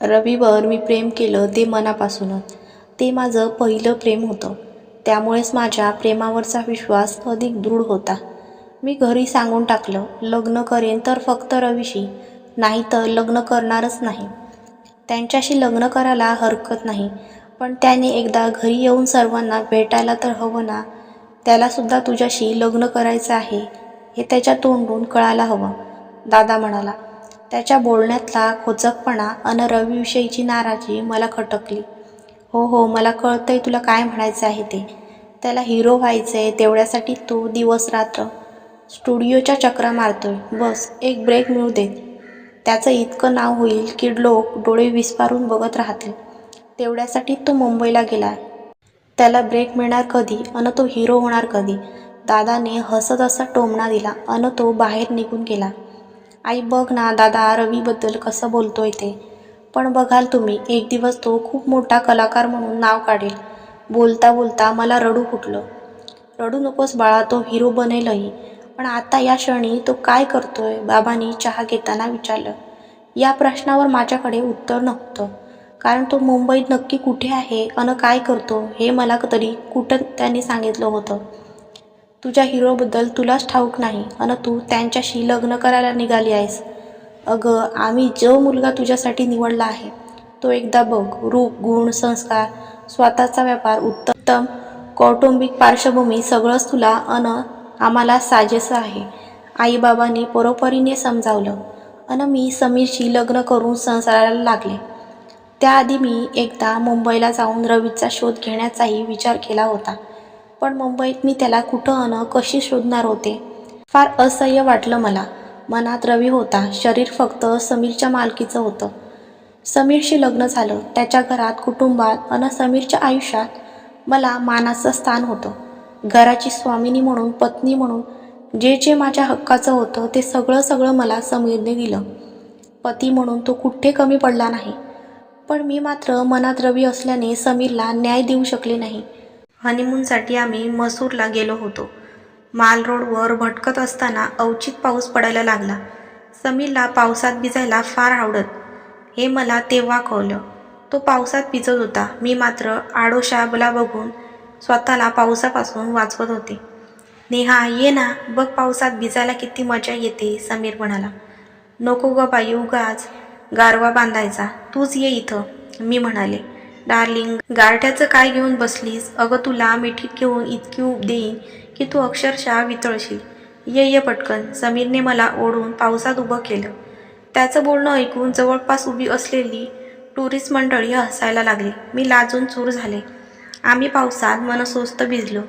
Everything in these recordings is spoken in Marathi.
रवीवर मी प्रेम केलं ते मनापासूनच. ते माझं पहिलं प्रेम होतं. त्यामुळेच माझ्या प्रेमावरचा विश्वास अधिक दृढ होता. मी घरी सांगून टाकलं लग्न करेन तर फक्त रवीशी नाही तर लग्न करणारच नाही. त्यांच्याशी लग्न करायला हरकत नाही. पण त्याने एकदा घरी येऊन सर्वांना भेटायला तर हवं ना? त्यालासुद्धा तुझ्याशी लग्न करायचं आहे हे त्याच्या तोंडून कळायला हवं दादा म्हणाला. त्याच्या बोलण्यातला खोचकपणा अन रवीविषयीची नाराजी मला खटकली. हो हो मला कळतंय तुला काय म्हणायचं आहे ते. त्याला हिरो व्हायचं आहे तेवढ्यासाठी तो दिवस रात्र स्टुडिओच्या चक्रा मारतोय. बस एक ब्रेक मिळू देत त्याचं इतकं नाव होईल की लोक डोळे विस्पारून बघत राहतील. तेवढ्यासाठी तो मुंबईला गेला. त्याला ब्रेक मिळणार कधी? अन तो हिरो होणार कधी? दादाने हसत असा टोमणा दिला. अन तो बाहेर निघून गेला. आई बघ ना दादा रवीबद्दल कसं बोलतोय ते. पण बघाल तुम्ही एक दिवस तो खूप मोठा कलाकार म्हणून नाव काढेल. बोलता बोलता मला रडू फुटलं. रडू नकोस बाळा तो हिरो बनेलही. पण आता या क्षणी तो काय करतोय? बाबांनी चहा घेताना विचारलं. या प्रश्नावर माझ्याकडे उत्तर नव्हतं. कारण तो मुंबईत नक्की कुठे आहे? अन काय करतो? हे मला तरी कुठं त्यांनी सांगितलं होतं. तुझ्या हिरोबद्दल तुलाच ठाऊक नाही. अन तू त्यांच्याशी लग्न करायला निघाली आहेस. अगं आम्ही जो मुलगा तुझ्यासाठी निवडला आहे तो एकदा बघ. रूप गुण संस्कार स्वतःचा व्यापार उत्तम कौटुंबिक पार्श्वभूमी सगळंच तुला अन आम्हाला साजेसं आहे. आईबाबांनी परोपरीने समजावलं. अन मी समीरशी लग्न करून संसाराला लागले. त्याआधी मी एकदा मुंबईला जाऊन रवीचा शोध घेण्याचाही विचार केला होता. पण मुंबईत मी त्याला कुठं अन कशी शोधणार होते? फार असह्य वाटलं मला. मनात रवी होता. शरीर फक्त समीरच्या मालकीचं होतं. समीरशी लग्न झालं. त्याच्या घरात कुटुंबात अन समीरच्या आयुष्यात मला मानाचं स्थान होतं. घराची स्वामिनी म्हणून पत्नी म्हणून जे जे माझ्या हक्काचं होतं ते सगळं सगळं मला समीरने दिलं. पती म्हणून तो कुठे कमी पडला नाही. पण मी मात्र मनात रवी असल्याने समीरला न्याय देऊ शकले नाही. हनीमूनसाठी आम्ही मसूरला गेलो होतो. माल रोडवर भटकत असताना अवचित पाऊस पडायला लागला. समीरला पावसात भिजायला फार आवडत. हे मला तेव्हा कळलं. तो पावसात भिजत होता. मी मात्र आडोशाबला बघून स्वतःला पावसापासून वाचवत होते. नेहा ये ना. बघ पावसात भिजायला किती मजा येते समीर म्हणाला. नको ग बाई उगाच गारवा बांधायचा. तूच ये इथं मी म्हणाले. डार्लिंग गारठ्याचं काय घेऊन बसलीस? अगं तुला मिठीत घेऊन इतकी उब देईन की तू अक्षरशः वितळशील. ये ये पटकन. समीरने मला ओढून पावसात उभं केलं. त्याचं बोलणं ऐकून जवळपास उभी असलेली टुरिस्ट मंडळी हसायला लागली. मी लाजून चूर झाले. आम्ही पावसात मनसोस्त भिजलो.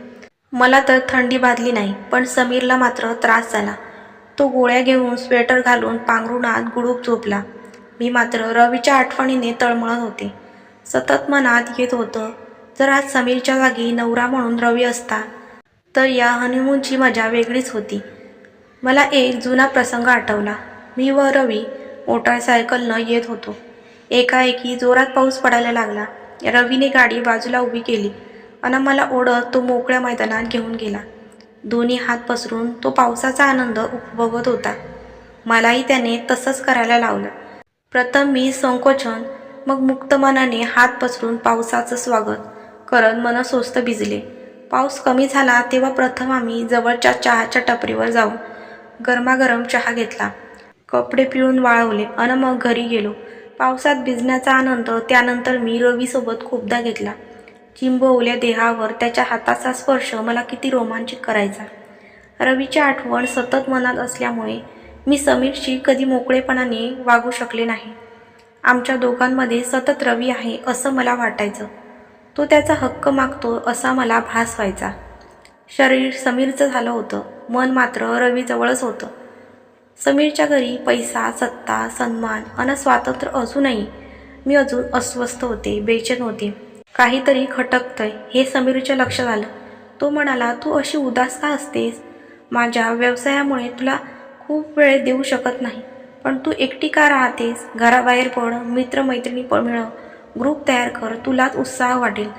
मला तर थंडी बाधली नाही पण समीरला मात्र त्रास झाला. तो गोळ्या घेऊन स्वेटर घालून पांघरुणात गुडूप झोपला. मी मात्र रवीच्या आठवणीने तळमळत होते. सतत मनात येत होतं. जर आज समीरच्या जागी नवरा म्हणून रवी असता तर या हनीमूनची मजा वेगळीच होती. मला एक जुना प्रसंग आठवला. मी व रवी मोटारसायकलनं येत होतो. एकाएकी जोरात पाऊस पडायला लागला. रवीने गाडी बाजूला उभी केली आणि मला ओढत तो मोकळ्या मैदानात घेऊन गेला. दोन्ही हात पसरून तो पावसाचा आनंद उपभोगत होता. मलाही त्याने तसंच करायला लावलं. प्रथम मी संकोचन मग मुक्त मनाने हात पसरून पावसाचं स्वागत. करत मनसोस्त भिजले. पाऊस कमी झाला तेव्हा प्रथम आम्ही जवळच्या चहाच्या टपरीवर जाऊन गरमागरम चहा घेतला. कपडे पिळून वाळवले अन मग घरी गेलो. पावसात भिजण्याचा आनंद त्यानंतर मी रवीसोबत खूपदा घेतला. चिंबवल्या देहावर त्याच्या हाताचा स्पर्श मला किती रोमांचित करायचा. रवीची आठवण सतत मनात असल्यामुळे मी समीरशी कधी मोकळेपणाने वागू शकले नाही. आमच्या दोघांमध्ये सतत रवी आहे असं मला वाटायचं. तो त्याचा हक्क मागतो असा मला भास व्हायचा. शरीर समीरचं झालं होतं. मन मात्र रवीजवळच होतं. समीरच्या घरी पैसा सत्ता सन्मान अन स्वातंत्र्य असूनही मी अजून अस्वस्थ होते बेचैन होते. काहीतरी खटकतंय हे समीरच्या लक्षात आलं. तो म्हणाला तू अशी उदास का असतेस? माझ्या व्यवसायामुळे तुला खूप वेळ देऊ शकत नाही. पण तू एकटी का राहतेस? घराबाहेर पड मित्रमैत्रिणी प मिळव ग्रुप तयार कर तुलाच उत्साह वाटेल.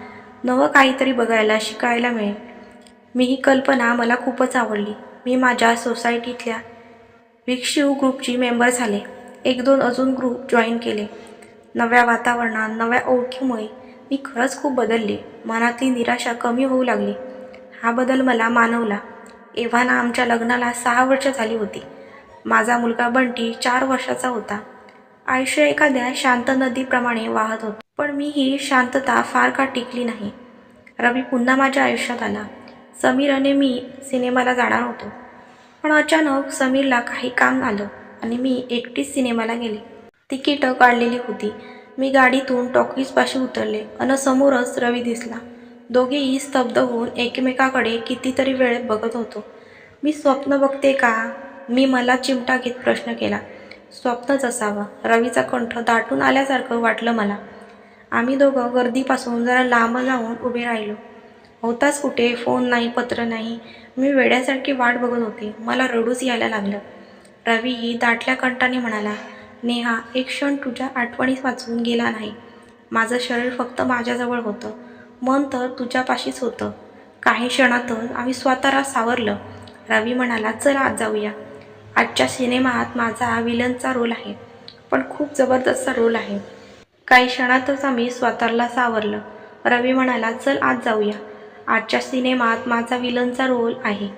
नवं काहीतरी बघायला शिकायला मिळेल. मी ही कल्पना मला खूपच आवडली. मी माझ्या सोसायटीतल्या विक्षिव ग्रुपची मेंबर झाले. एक दोन अजून ग्रुप जॉईन केले. नव्या वातावरणात नव्या ओळखीमुळे मी खरंच खूप बदलले. मनातली निराशा कमी होऊ लागली. हा बदल मला मानवला. एव्हाना आमच्या लग्नाला सहा वर्ष झाली होती. माझा मुलगा बंटी चार वर्षाचा होता. आयुष्य एखाद्या शांत नदीप्रमाणे वाहत होतं. पण मी ही शांतता फार का टिकली नाही. रवी पुन्हा माझ्या आयुष्यात आला. समीर आणि मी सिनेमाला जाणार होतो. पण अचानक समीरला काही काम आलं आणि मी एकटीच सिनेमाला गेले. तिकीटं काढलेली होती. मी गाडीतून टॉकीजपाशी उतरले आणि समोरच रवी दिसला. दोघेही स्तब्ध होऊन एकमेकाकडे कितीतरी वेळ बघत होतो. मी स्वप्न बघते का? मी मला चिमटा घेत प्रश्न केला. स्वप्नच असावा. रवीचा कंठ दाटून आल्यासारखं वाटलं मला. आम्ही दोघं गर्दीपासून जरा लांब जाऊन उभे राहिलो. होताच कुठे? फोन नाही पत्र नाही. मी वेड्यासारखी वाट बघत होते. मला रडूच यायला लागलं. रवीही दाटल्या कंठाने म्हणाला नेहा एक क्षण तुझ्या आठवणीस वाचून गेला नाही. माझं शरीर फक्त माझ्याजवळ होतं. मन तर तुझ्यापाशीच होतं. काही क्षणातच आम्ही स्वतःला सावरलं. रवी म्हणाला चल आज जाऊया. आजच्या सिनेमात माझा विलनचा रोल आहे पण खूप जबरदस्त रोल आहे. काही क्षणातच आम्ही स्वतःला सावरलं. रवी म्हणाला चल आज जाऊया. आजच्या सिनेमात माझा विलनचा रोल आहे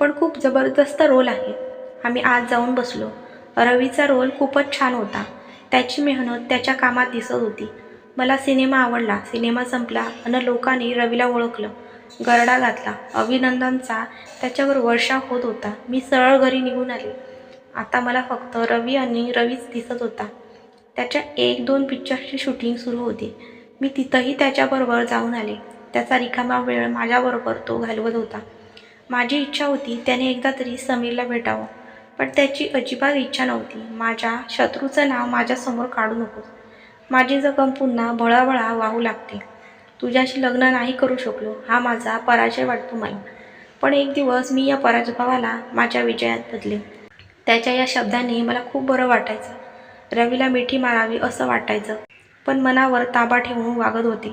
पण खूप जबरदस्त रोल आहे. आम्ही आज जाऊन बसलो. रवीचा रोल खूपच छान होता. त्याची मेहनत त्याच्या कामात दिसत होती. मला सिनेमा आवडला. सिनेमा संपला आणि लोकांनी रवीला ओळखलं. गरडा घातला. अभिनंदनचा त्याच्यावर वर्षा होत होता. मी सरळ घरी निघून आले. आता मला फक्त रवी आणि रवीच दिसत होता. त्याच्या एक दोन पिक्चरची शूटिंग सुरू होती. मी तिथंही त्याच्याबरोबर जाऊन आले. त्याचा रिकामा वेळ माझ्याबरोबर तो घालवत होता. माझी इच्छा होती त्याने एकदा तरी समीरला भेटावं पण त्याची अजिबात इच्छा नव्हती. माझ्या शत्रूचं नाव माझ्यासमोर काढू नकोस माझी जखम पुन्हा भळाभळा वाहू लागते. तुझ्याशी लग्न नाही करू शकलो हा माझा पराजय वाटतो मला पण एक दिवस मी या पराजभावाला माझ्या विजयात बदले. त्याच्या या शब्दांनी मला खूप बरं वाटायचं. रवीला मिठी मारावी असं वाटायचं. पण मनावर ताबा ठेवून वागत होती.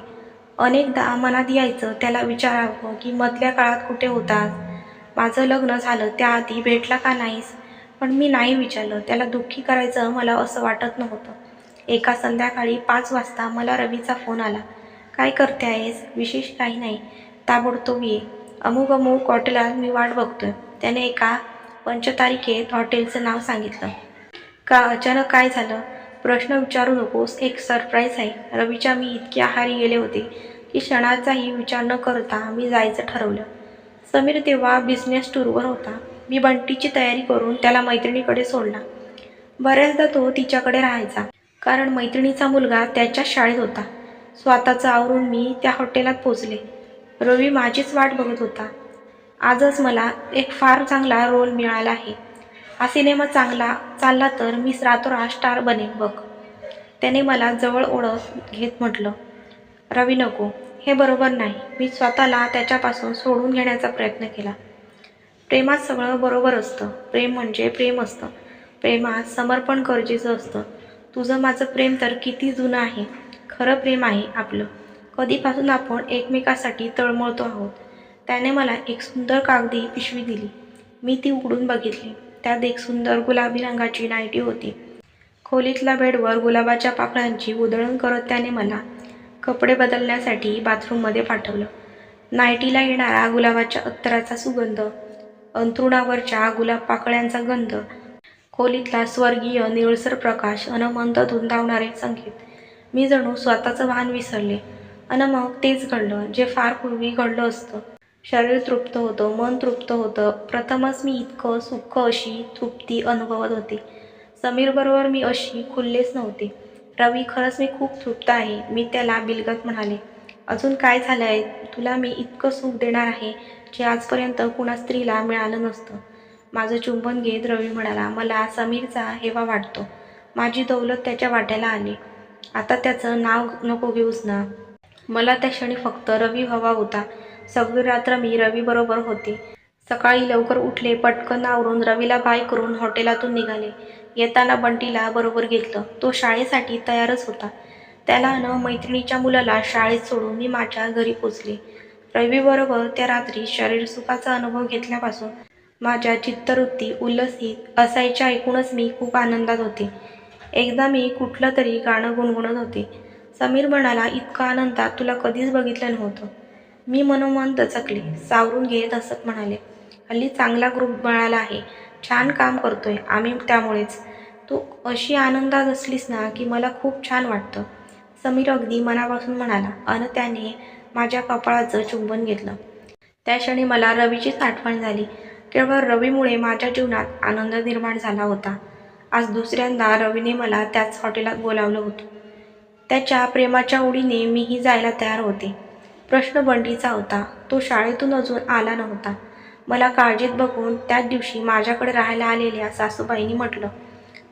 अनेकदा मनात यायचं त्याला विचारावं की मधल्या काळात कुठे होतास? माझं लग्न झालं त्याआधी भेटला का नाहीस? पण मी नाही विचारलं. त्याला दुःखी करायचं मला असं वाटत नव्हतं. एका संध्याकाळी पाच वाजता मला रवीचा फोन आला. काय करते आहेस? विशेष काही नाही. ताबडतोब ये. अमुक अमुक हॉटेलात मी वाट बघतोय. त्याने एका पंचतारिकेत हॉटेलचं नाव सांगितलं. का अचानक काय झालं? प्रश्न विचारू नकोस एक सरप्राईज आहे. रवीच्या मी इतके आहारी गेले होते की क्षणाचाही विचार न करता मी जायचं ठरवलं. समीर तेव्हा बिझनेस टूरवर होता. मी बंटीची तयारी करून त्याला मैत्रिणीकडे सोडला. बऱ्याचदा तो तिच्याकडे राहायचा कारण मैत्रिणीचा मुलगा त्याच्याच शाळेत होता. स्वतःचं आवरून मी त्या हॉटेलात पोचले रवी माझीच वाट बघत होता. आजच मला एक फार चांगला रोल मिळाला आहे. हा सिनेमा चांगला चालला तर मी रातोरात स्टार बनेन बघ. त्याने मला जवळ ओळख घेत म्हटलं रवी नको हे बरोबर नाही. मी स्वतःला त्याच्यापासून सोडून घेण्याचा प्रयत्न केला. प्रेमात सगळं बरोबर असतं. प्रेम म्हणजे प्रेम असतं. प्रेमात समर्पण गरजेचं असतं. तुझं माझं प्रेम तर किती जुनं आहे. खरं प्रेम आहे आपलं. कधीपासून आपण एकमेकासाठी तळमळतो आहोत? त्याने मला एक सुंदर कागदी पिशवी दिली. मी ती उघडून बघितली. त्यात एक सुंदर गुलाबी रंगाची नायटी होती. खोलीतल्या बेडवर गुलाबाच्या पाकळ्यांची उधळण करत त्याने मला कपडे बदलण्यासाठी बाथरूममध्ये पाठवलं. नायटीला येणारा गुलाबाच्या अत्तराचा सुगंध अंथरुणावरच्या गुलाब पाकळ्यांचा गंध खोलीतला स्वर्गीय निळसर प्रकाश अनमंत धुंदावणारे संगीत. मी जणू स्वतःचं वाहन विसरले. अन मग तेच घडलं जे फार पूर्वी घडलं असतं. शरीर तृप्त होतं मन तृप्त होतं. प्रथमच मी इतकं सुख अशी तृप्ती अनुभवत होते. समीरबरोबर मी अशी खुललेच नव्हते. रवी खरंच मी खूप तृप्त आहे मी त्याला बिलगत म्हणाले. अजून काय झालं आहे? तुला मी इतकं सुख देणार आहे जे आजपर्यंत कुणा स्त्रीला मिळालं नसतं. माझं चुंबन घेत रवी म्हणाला मला समीरचा हेवा वाटतो. माझी दौलत त्याच्या वाट्याला आली. आता त्याचं नाव नको घेऊस ना. मला त्या क्षणी फक्त रवी हवा होता. सगळी रात्र मी रवीबरोबर होते. सकाळी लवकर उठले पटकन आवरून रवीला बाय करून हॉटेलातून निघाले. येताना बंटीला बरोबर घेतलं. तो शाळेसाठी तयारच होता. त्याला न मैत्रिणीच्या मुलाला शाळेत सोडून मी माझ्या घरी पोचले. रवीबरोबर त्या रात्री शरीर सुखाचा अनुभव घेतल्यापासून माझ्या चित्तवृत्ती उल्लसित असायच्या ऐकूनच मी खूप आनंदात होते. एकदा मी कुठलं तरी गाणं गुणगुणत होते. समीर म्हणाला इतका आनंदात तुला कधीच बघितलं नव्हतं. मी मनोमन दचकले सावरून घेत असत म्हणाले हल्ली चांगला ग्रुप मिळाला आहे. छान काम करतोय. आम्ही त्यामुळेच. तू अशी आनंदात असलीस ना की मला खूप छान वाटतं. समीर अगदी मनापासून म्हणाला अन त्याने माझ्या कपाळाचं चुंबन घेतलं. त्या क्षणी मला रवीचीच आठवण झाली. केवळ रवीमुळे माझ्या जीवनात आनंद निर्माण झाला होता. आज दुसऱ्यांदा रवीने मला त्याच हॉटेलात बोलावलं होतं. त्याच्या प्रेमाच्या ओढीने मीही जायला तयार होते. प्रश्न बंडीचा होता. तो शाळेतून अजून आला नव्हता. मला काळजीत बघून त्याच दिवशी माझ्याकडे राहायला आलेल्या सासूबाईंनी म्हटलं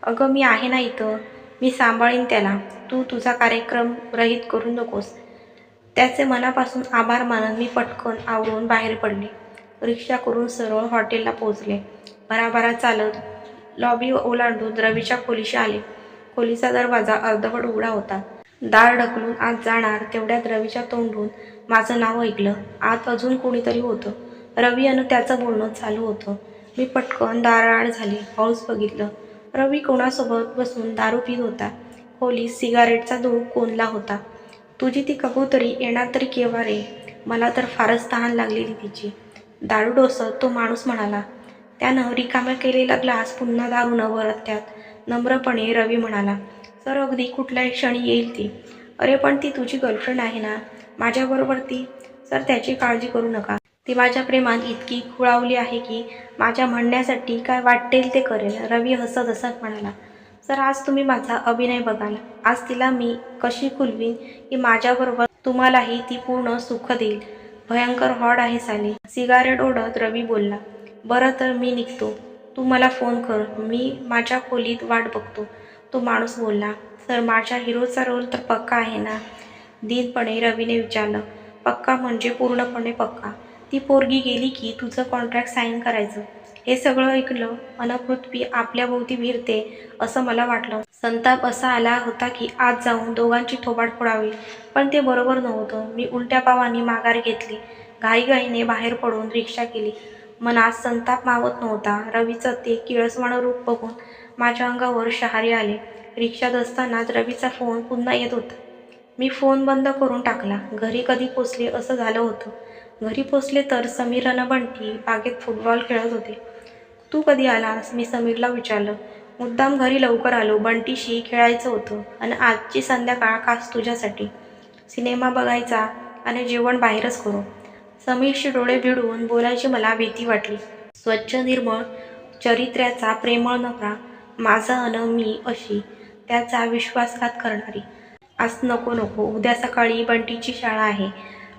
अगं मी आहे ना इथं. मी सांभाळीन त्याला. तू तुझा कार्यक्रम रहित करू नकोस. त्याचे मनापासून आभार मानत मी पटकन आवरून बाहेर पडले. रिक्षा करून सरळ हॉटेलला पोहोचले. भराभरा चालत लॉबी ओलांडून रवीच्या खोलीशी आले. खोलीचा दरवाजा अर्धवट उघडा होता. दार ढकलून आत जाणार तेवढ्यात रवीच्या तोंडून माझं नाव ऐकलं. आत अजून कोणीतरी होतं. रवी अन त्याचं बोलणं चालू होतं. मी पटकन दाराआड झाले हळूच बघितलं. रवी कोणासोबत बसून दारू पित होता. खोली सिगारेटचा धूळ कोंडला होता. तुझी ती कबुतरी येणार तरी केव्हा रे? मला तर फारच तहान लागलेली तिची. दारू डोसत तो माणूस म्हणाला त्यानं रिकाम्या केलेला ग्लास पुन्हा दारूनं भरत त्यात नम्रपणे रवी म्हणाला सर अगदी कुठल्याही क्षणी येईल ती. अरे पण ती तुझी गर्लफ्रेंड आहे ना? माझ्याबरोबर ती? सर त्याची काळजी करू नका. ती माझ्या प्रेमात इतकी खुळावली आहे की माझ्या म्हणण्यासाठी काय वाटेल ते करेल. रवी हसत हसत म्हणाला सर आज तुम्ही माझा अभिनय बघाल. आज तिला मी कशी खुलवीन की माझ्याबरोबर तुम्हालाही ती पूर्ण सुख देईल. भयंकर हॉड आहे साली. सिगारेट ओढत रवी बोलला बरं तर मी निघतो. तू मला फोन कर. मी माझ्या खोलीत वाट बघतो. तो माणूस बोलला सर माझ्या हिरोचा रोल तर पक्का आहे ना? दीनपणे रवीने विचारलं पक्का म्हणजे पूर्णपणे पक्का. ती पोरगी गेली की तुझं कॉन्ट्रॅक्ट साईन करायचं. हे सगळं ऐकलं अन पृथ्वी आपल्या असं मला वाटलं. संताप असा आला होता की आज जाऊन दोघांची थोबाड फोडावी पण ते बरोबर नव्हतं. मी उलट्या पावानी माघार घेतली. घाईघाईने बाहेर पडून रिक्षा केली. मनात संताप मावत नव्हता. रवीचं ते किळसवाणं रूप बघून माझ्या अंगावर शहारे आले. रिक्षात असतानाच रवीचा फोन पुन्हा येत होता. मी फोन बंद करून टाकला. घरी कधी पोचले असं झालं होतं. घरी पोचले तर समीर अन बंटी बागेत फुटबॉल खेळत होते. तू कधी आलास? मी समीरला विचारलं. मुद्दाम घरी लवकर आलो. बंटीशी खेळायचं होतं आणि आजची संध्याकाळ खास तुझ्यासाठी. सिनेमा बघायचा आणि जेवण बाहेरच करू. समीरशी डोळे भिडून बोलायची मला भीती वाटली. स्वच्छ निर्मळ चरित्र्याचा प्रेमळ नफा माझा अन मी अशी त्याचा विश्वासघात करणारी. आज नको नको. उद्या सकाळी बंटीची शाळा आहे.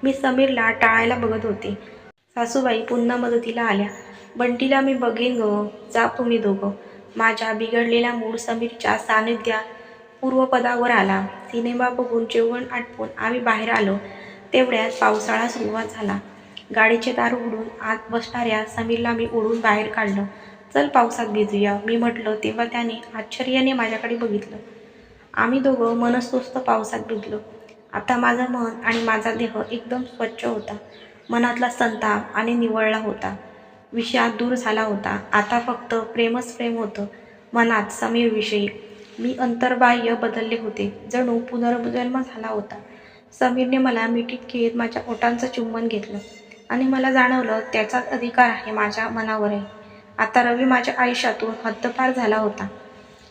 मी समीरला टाळायला बघत होते. सासूबाई पुन्हा मदतीला आल्या. बंटीला मी बघेन ग. जा तुम्ही दोघं. माझ्या बिघडलेला मूड समीरच्या सानिध्यात पूर्वपदावर आला. सिनेमा बघून जेवण आटपून आम्ही बाहेर आलो. तेवढ्यात पावसाळा सुरुवात झाला. गाडीचे दार उघडून आत बसणाऱ्या समीरला मी उडून बाहेर काढलं. चल पावसात भिजूया. मी म्हटलं तेव्हा त्याने आश्चर्याने माझ्याकडे बघितलं. आम्ही दोघं मनस्वस्त पावसात भिजलो. आता माझं मन आणि माझा देह एकदम स्वच्छ होता. मनातला संताप आणि निवळला होता. विषाद दूर झाला होता. आता फक्त प्रेमच प्रेम होतं. मनात समीरविषयी मी अंतर्बाह्य बदलले होते. जणू पुनर्जन्म झाला होता. समीरने मला मिठीत घेत माझ्या ओटांचं चुंबन घेतलं आणि मला जाणवलं त्याचाच अधिकार आहे माझ्या मनावरही. आता रवी माझ्या आयुष्यातून हद्दपार झाला होता.